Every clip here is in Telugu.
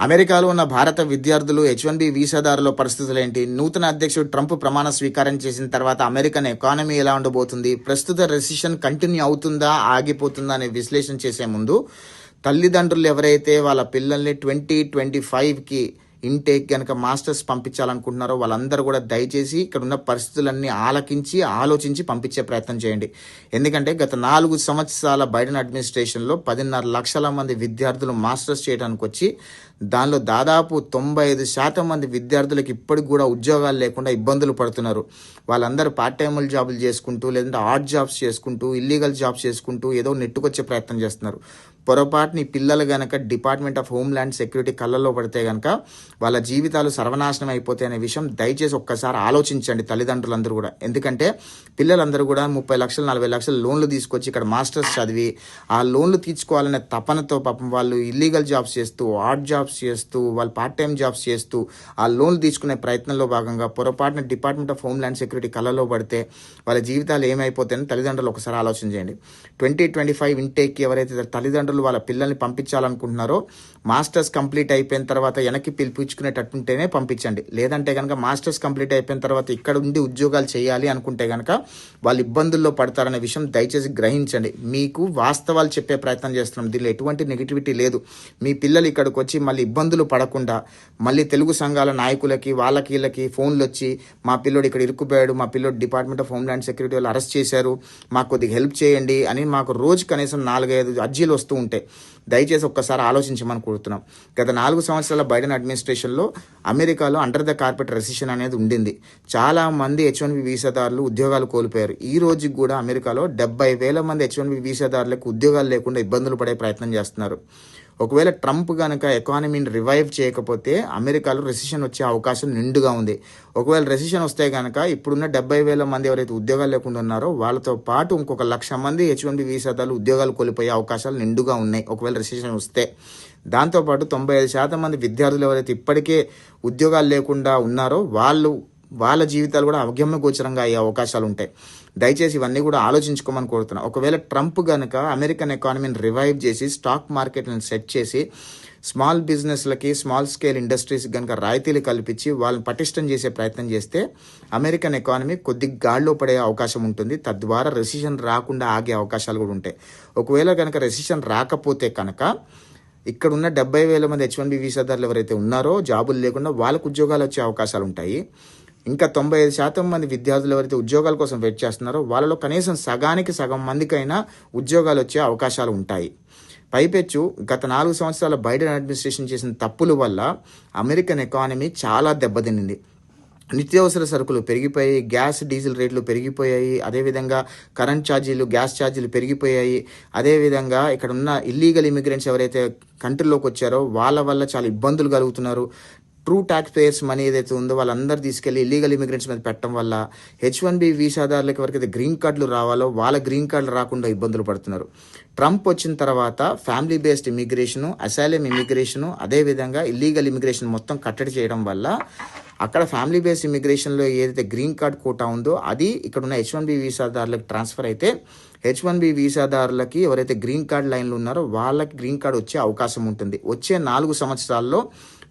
అమెరికాలో ఉన్న భారత విద్యార్థులు హెచ్ వన్ బి వీసాదారుల పరిస్థితులు ఏంటి నూతన అధ్యక్షుడు ట్రంప్ ప్రమాణ స్వీకారం చేసిన తర్వాత అమెరికన్ ఎకానమీ ఎలా ఉండబోతుంది? ప్రస్తుత రెసిషన్ కంటిన్యూ అవుతుందా ఆగిపోతుందా అనే విశ్లేషణ చేసే ముందు తల్లిదండ్రులు ఎవరైతే వాళ్ళ పిల్లల్ని ట్వంటీ ట్వంటీ ఫైవ్కి ఇంటేక్ కనుక మాస్టర్స్ పంపించాలనుకుంటున్నారో వాళ్ళందరూ కూడా దయచేసి ఇక్కడ ఉన్న పరిస్థితులన్నీ ఆలకించి ఆలోచించి పంపించే ప్రయత్నం చేయండి. ఎందుకంటే గత నాలుగు సంవత్సరాల బైడెన్ అడ్మినిస్ట్రేషన్లో పదిన్నర లక్షల మంది విద్యార్థులు మాస్టర్స్ చేయడానికి వచ్చి దానిలో దాదాపు తొంభై ఐదు శాతం మంది విద్యార్థులకు ఇప్పటికి కూడా ఉద్యోగాలు లేకుండా ఇబ్బందులు పడుతున్నారు. వాళ్ళందరూ పార్ట్ టైములు జాబులు చేసుకుంటూ లేదంటే ఆర్ట్ జాబ్స్ చేసుకుంటూ ఇల్లీగల్ జాబ్స్ చేసుకుంటూ ఏదో నెట్టుకొచ్చే ప్రయత్నం చేస్తున్నారు. పొరపాటుని పిల్లలు గనక department of homeland security కళ్ళల్లో పడితే గనక వాళ్ళ జీవితాలు సర్వనాశనం అయిపోతాయి అనే విషయం దయచేసి ఒక్కసారి ఆలోచించండి తల్లిదండ్రులందరూ కూడా. ఎందుకంటే పిల్లలందరూ కూడా ముప్పై లక్షలు నలభై లక్షలు లోన్లు తీసుకొచ్చి ఇక్కడ మాస్టర్స్ చదివి ఆ లోన్లు తీర్చుకోవాలనే తపనతో పాపం వాళ్ళు ఇల్లీగల్ జాబ్స్ చేస్తూ ఆర్ట్ జాబ్స్ చేస్తూ వాళ్ళు పార్ట్ టైం జాబ్స్ చేస్తూ ఆ లోన్లు తీసుకునే ప్రయత్నంలో భాగంగా పొరపాటున department of homeland security కళ్ళలో పడితే వాళ్ళ జీవితాలు ఏమైపోతాయని తల్లిదండ్రులు ఒకసారి ఆలోచన చేయండి. ట్వంటీ ట్వంటీ ఫైవ్ ఇంటేక్కి ఎవరైతే తల్లిదండ్రులు వాళ్ళ పిల్లల్ని పంపించాలనుకుంటున్నారో మాస్టర్స్ కంప్లీట్ అయిపోయిన తర్వాత వెనక్కి పిలిపించుకునేటట్టుంటేనే పంపించండి. లేదంటే కనుక మాస్టర్స్ కంప్లీట్ అయిపోయిన తర్వాత ఇక్కడ ఉండి ఉద్యోగాలు చేయాలి అనుకుంటే కనుక వాళ్ళు ఇబ్బందుల్లో పడతారనే విషయం దయచేసి గ్రహించండి. మీకు వాస్తవాలు చెప్పే ప్రయత్నం చేస్తున్నాం. దీనిలో ఎటువంటి నెగిటివిటీ లేదు. మీ పిల్లలు ఇక్కడికి వచ్చి మళ్ళీ ఇబ్బందులు పడకుండా మళ్ళీ తెలుగు సంఘాల నాయకులకి వాళ్ళకి వీళ్ళకి ఫోన్లు వచ్చి మా పిల్లోడు ఇక్కడ ఇరుక్కుపోయాడు మా పిల్లోడు డిపార్ట్మెంట్ ఆఫ్ హోమ్లాండ్ సెక్యూరిటీ వాళ్ళు అరెస్ట్ చేశారు మాకు కొద్దిగా హెల్ప్ చేయండి అని మాకు రోజు కనీసం నాలుగైదు అర్జీలు వస్తూ ఉంటాయి దయచేసి ఒక్కసారి ఆలోచించమని కోరుతున్నాం. గత నాలుగు సంవత్సరాల బైడెన్ అడ్మినిస్ట్రేషన్లో అమెరికాలో అండర్ ద కార్పెట్ రెసిషన్ అనేది ఉండింది. చాలా మంది హెచ్ వన్ బి వీసాదారులు ఉద్యోగాలు కోల్పోయారు. ఈ రోజుకి కూడా అమెరికాలో డెబ్బై వేల మంది హెచ్ వన్ బి వీసాదారులకు ఉద్యోగాలు లేకుండా ఇబ్బందులు పడే ప్రయత్నం చేస్తున్నారు. ఒకవేళ ట్రంప్ కనుక ఎకానమీని రివైవ్ చేయకపోతే అమెరికాలో రెసిషన్ వచ్చే అవకాశం నిండుగా ఉంది. ఒకవేళ రెసిషన్ వస్తే కనుక ఇప్పుడున్న డెబ్బై వేల మంది ఎవరైతే ఉద్యోగాలు లేకుండా ఉన్నారో వాళ్ళతో పాటు ఇంకొక లక్ష మంది హెచ్ వన్ బి వీసాలు ఉద్యోగాలు కోల్పోయే అవకాశాలు నిండుగా ఉన్నాయి ఒకవేళ రెసిషన్ వస్తే. దాంతోపాటు తొంభై ఐదు శాతం మంది విద్యార్థులు ఎవరైతే ఇప్పటికే ఉద్యోగాలు లేకుండా ఉన్నారో వాళ్ళు వాళ్ళ జీవితాలు కూడా అవగమ్య గోచరంగా అయ్యే అవకాశాలు ఉంటాయి. దయచేసి ఇవన్నీ కూడా ఆలోచించుకోమని కోరుతున్నా. ఒకవేళ ట్రంప్ కనుక అమెరికన్ ఎకానమీని రివైవ్ చేసి స్టాక్ మార్కెట్లను సెట్ చేసి స్మాల్ బిజినెస్లకి స్మాల్ స్కేల్ ఇండస్ట్రీస్ కనుక రాయితీలు కల్పించి వాళ్ళని పటిష్టం చేసే ప్రయత్నం చేస్తే అమెరికన్ ఎకానమీ కొద్ది గాడిలో పడే అవకాశం ఉంటుంది. తద్వారా రెసిషన్ రాకుండా ఆగే అవకాశాలు కూడా ఉంటాయి. ఒకవేళ కనుక రెసిషన్ రాకపోతే కనుక ఇక్కడ ఉన్న డెబ్బై వేల మంది హెచ్ వన్ బి వీసాదారులు ఎవరైతే ఉన్నారో జాబులు లేకుండా వాళ్ళకు ఉద్యోగాలు వచ్చే అవకాశాలు ఉంటాయి. ఇంకా తొంభై ఐదు శాతం మంది విద్యార్థులు ఎవరైతే ఉద్యోగాల కోసం వెయిట్ చేస్తున్నారో వాళ్ళలో కనీసం సగానికి సగం మందికైనా ఉద్యోగాలు వచ్చే అవకాశాలు ఉంటాయి. పైపెచ్చు గత నాలుగు సంవత్సరాల బైడెన్ అడ్మినిస్ట్రేషన్ చేసిన తప్పుల వల్ల అమెరికన్ ఎకానమీ చాలా దెబ్బతినింది నిత్యావసర సరుకులు పెరిగిపోయాయి గ్యాస్ డీజిల్ రేట్లు పెరిగిపోయాయి అదేవిధంగా కరెంట్ ఛార్జీలు గ్యాస్ ఛార్జీలు పెరిగిపోయాయి. అదేవిధంగా ఇక్కడ ఉన్న ఇల్లీగల్ ఇమిగ్రెంట్స్ ఎవరైతే కంట్రీలోకి వచ్చారో వాళ్ళ వల్ల చాలా ఇబ్బందులు కలుగుతున్నారు. ట్రూ ట్యాక్స్ పేయర్స్ మనీ ఏదైతే ఉందో వాళ్ళందరూ తీసుకెళ్ళి ఇల్లీగల్ ఇమిగ్రెంట్స్ మీద పెట్టడం వల్ల హెచ్ వన్ బి వీసాదారులకు ఎవరికైతే గ్రీన్ కార్డులు రావాలో వాళ్ళ గ్రీన్ కార్డులు రాకుండా ఇబ్బందులు పడుతున్నారు. ట్రంప్ వచ్చిన తర్వాత family based immigration asylum immigration అదేవిధంగా ఇల్లీగల్ ఇమిగ్రేషన్ మొత్తం కట్టడి చేయడం వల్ల అక్కడ ఫ్యామిలీ బేస్డ్ ఇమిగ్రేషన్లో ఏదైతే గ్రీన్ కార్డ్ కోటా ఉందో అది ఇక్కడ ఉన్న హెచ్ వన్ బి వీసాదారులకు ట్రాన్స్ఫర్ అయితే హెచ్ వన్ బి వీసాదారులకి ఎవరైతే గ్రీన్ కార్డ్ లైన్లు ఉన్నారో వాళ్ళకి గ్రీన్ కార్డ్ వచ్చే అవకాశం ఉంటుంది. వచ్చే నాలుగు సంవత్సరాల్లో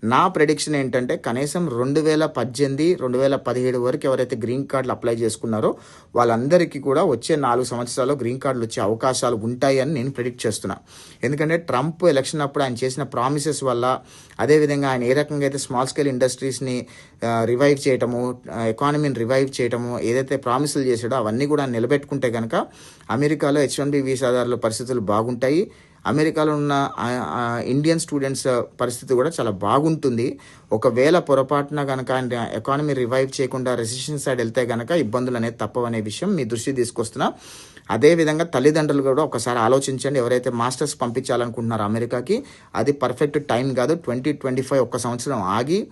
నా ప్రెడిక్షన్ ఏంటంటే కనీసం రెండు వేల పద్దెనిమిది రెండు వేల పదిహేడు వరకు ఎవరైతే గ్రీన్ కార్డులు అప్లై చేసుకున్నారో వాళ్ళందరికీ కూడా వచ్చే నాలుగు సంవత్సరాల్లో గ్రీన్ కార్డులు వచ్చే అవకాశాలు ఉంటాయని నేను ప్రిడిక్ట్ చేస్తున్నా. ఎందుకంటే ట్రంప్ ఎలక్షన్ అప్పుడు ఆయన చేసిన ప్రామిసెస్ వల్ల అదేవిధంగా ఆయన ఏ రకంగా అయితే స్మాల్ స్కేల్ ఇండస్ట్రీస్ని రివైవ్ చేయటము ఎకానమీని రివైవ్ చేయటము ఏదైతే ప్రామిసులు చేసాడో అవన్నీ కూడా నిలబెట్టుకుంటే కనుక అమెరికాలో హెచ్ వన్ బి వీసాదారుల పరిస్థితులు బాగుంటాయి. అమెరికాలో ఉన్న ఇండియన్ స్టూడెంట్స్ పరిస్థితి కూడా చాలా బాగుంటుంది. ఒకవేళ పొరపాటున కనుక ఎకానమీ రివైవ్ చేయకుండా రెసిషన్ సైడ్ వెళ్తే కనుక ఇబ్బందులు అనేది తప్పవనే విషయం మీ దృష్టి తీసుకొస్తున్నా. అదేవిధంగా తల్లిదండ్రులు కూడా ఒకసారి ఆలోచించండి. ఎవరైతే మాస్టర్స్ పంపించాలనుకుంటున్నారో అమెరికాకి అది పర్ఫెక్ట్ టైం కాదు. ట్వంటీ ట్వంటీ ఫైవ్ ఒక్క సంవత్సరం ఆగి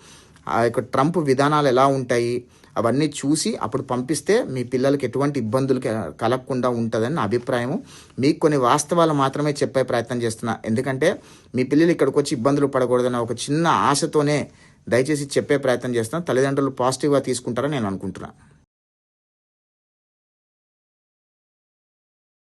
ఆ యొక్క ట్రంప్ విధానాలు ఎలా ఉంటాయి అవన్నీ చూసి అప్పుడు పంపిస్తే మీ పిల్లలకి ఎటువంటి ఇబ్బందులు కలగకుండా ఉంటుందని నా అభిప్రాయము. మీకు కొన్ని వాస్తవాలు మాత్రమే చెప్పే ప్రయత్నం చేస్తున్నా. ఎందుకంటే మీ పిల్లలు ఇక్కడికి వచ్చి ఇబ్బందులు పడకూడదన్న ఒక చిన్న ఆశతోనే దయచేసి చెప్పే ప్రయత్నం చేస్తున్నా. తల్లిదండ్రులు పాజిటివ్గా తీసుకుంటారని నేను అనుకుంటున్నాను